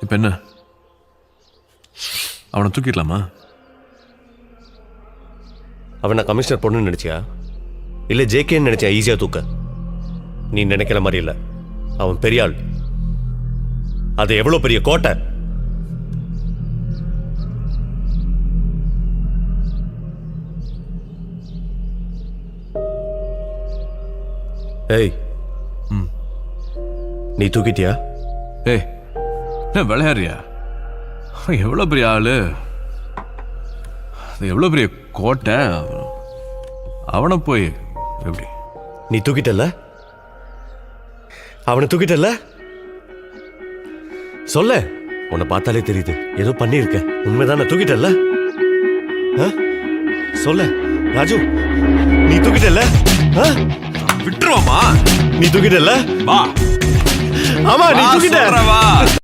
இப்போ என்ன? அவனை தூக்கிடலாமா? அவன் நான் கமிஷனர் பொண்ணுன்னு நினைச்சியா? இல்லை ஜேகேன்னு நினைச்சியா? ஈஸியாக தூக்க. நீ நினைக்கிற மாதிரி இல்லை. அவன் பெரிய ஆள். அது எவ்வளோ பெரிய கோட்டை? ஏய். நீ தூக்கிட்டியா? ஏய். விளையாடுறியா? அவன் எவ்வளோ பெரிய ஆளு? அது எவ்வளோ பெரிய கோட்டை? அவனை போய் எப்படி? நீ தூக்கிட்டல்ல? அவனை தூக்கிட்டல்ல? சொல்ல. உன்னை பார்த்தாலே தெரியுது. ஏதோ பண்ணியிருக்க. உண்மைதானே தூக்கிட்டல்ல? சொல்ல. ராஜு நீ தூக்கிட்டல்ல? விட்டுருவாமா நீ தூக்கிட்டல்ல? வா. ஆமா நீ தூக்கிட்ட.